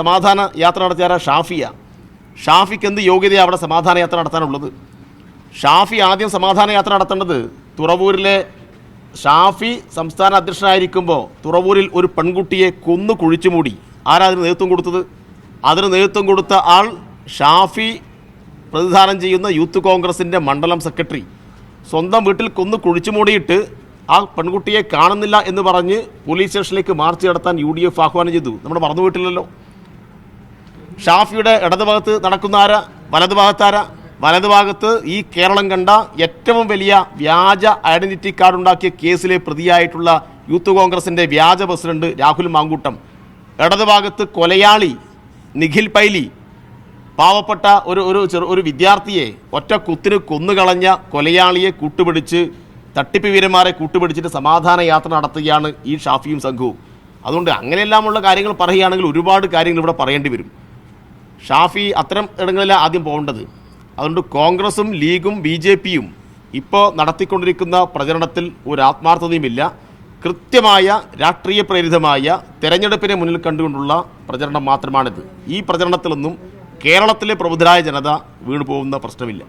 സമാധാന യാത്ര നടത്തിയ ഷാഫിയ. ഷാഫിക്ക് എന്ത് യോഗ്യതയാണ് അവിടെ സമാധാന യാത്ര നടത്താനുള്ളത്? ഷാഫി ആദ്യം സമാധാന യാത്ര നടത്തേണ്ടത് തുറവൂരിലെ ഷാഫി സംസ്ഥാന അധ്യക്ഷനായിരിക്കുമ്പോൾ തുറവൂരിൽ ഒരു പെൺകുട്ടിയെ കൊന്നു കുഴിച്ചു മൂടി. ആരാ അതിന് നേതൃത്വം കൊടുത്തത്? അതിന് നേതൃത്വം കൊടുത്ത ആൾ ഷാഫി പ്രതിദാനം ചെയ്യുന്ന യൂത്ത് കോൺഗ്രസിന്റെ മണ്ഡലം സെക്രട്ടറി. സ്വന്തം വീട്ടിൽ കൊന്നു കുഴിച്ചു മൂടിയിട്ട് ആ പെൺകുട്ടിയെ കാണുന്നില്ല എന്ന് പറഞ്ഞ് പോലീസ് സ്റ്റേഷനിലേക്ക് മാർച്ച് നടത്താൻ യു ഡി എഫ് ആഹ്വാനം ചെയ്തു. നമ്മുടെ മറന്നു പോയിട്ടില്ലല്ലോ. ഷാഫിയുടെ ഇടതുഭാഗത്ത് നടക്കുന്ന ആരാ വലതുഭാഗത്താര? വലതുഭാഗത്ത് ഈ കേരളം കണ്ട ഏറ്റവും വലിയ വ്യാജ ഐഡന്റിറ്റി കാർഡ് ഉണ്ടാക്കിയ കേസിലെ പ്രതിയായിട്ടുള്ള യൂത്ത് കോൺഗ്രസിന്റെ വ്യാജ പ്രസിഡന്റ് രാഹുൽ മാങ്കൂട്ടം. ഇടതുഭാഗത്ത് കൊലയാളി നിഖിൽ പൈലി. പാവപ്പെട്ട ഒരു ഒരു ചെറു ഒരു വിദ്യാർത്ഥിയെ ഒറ്റ കുത്തിന് കൊന്നുകളഞ്ഞ കൊലയാളിയെ കൂട്ടുപിടിച്ച് തട്ടിപ്പ് വീരന്മാരെ കൂട്ടുപിടിച്ചിട്ട് സമാധാന യാത്ര നടത്തുകയാണ് ഈ ഷാഫിയും സംഘവും. അതുകൊണ്ട് അങ്ങനെയെല്ലാമുള്ള കാര്യങ്ങൾ പറയുകയാണെങ്കിൽ ഒരുപാട് കാര്യങ്ങൾ ഇവിടെ പറയേണ്ടി വരും. ഷാഫി അത്തരം ഇടങ്ങളിലാണ് ആദ്യം പോകേണ്ടത്. അതുകൊണ്ട് കോൺഗ്രസും ലീഗും ബി ജെ പിയും ഇപ്പോൾ നടത്തിക്കൊണ്ടിരിക്കുന്ന പ്രചരണത്തിൽ ഒരു ആത്മാർത്ഥതയുമില്ല. കൃത്യമായ രാഷ്ട്രീയ പ്രേരിതമായ തെരഞ്ഞെടുപ്പിനെ മുന്നിൽ കണ്ടുകൊണ്ടുള്ള പ്രചരണം മാത്രമാണിത്. ഈ പ്രചരണത്തിലൊന്നും കേരളത്തിലെ പ്രബുദ്ധരായ ജനത വീണുപോകുന്ന പ്രശ്നമില്ല.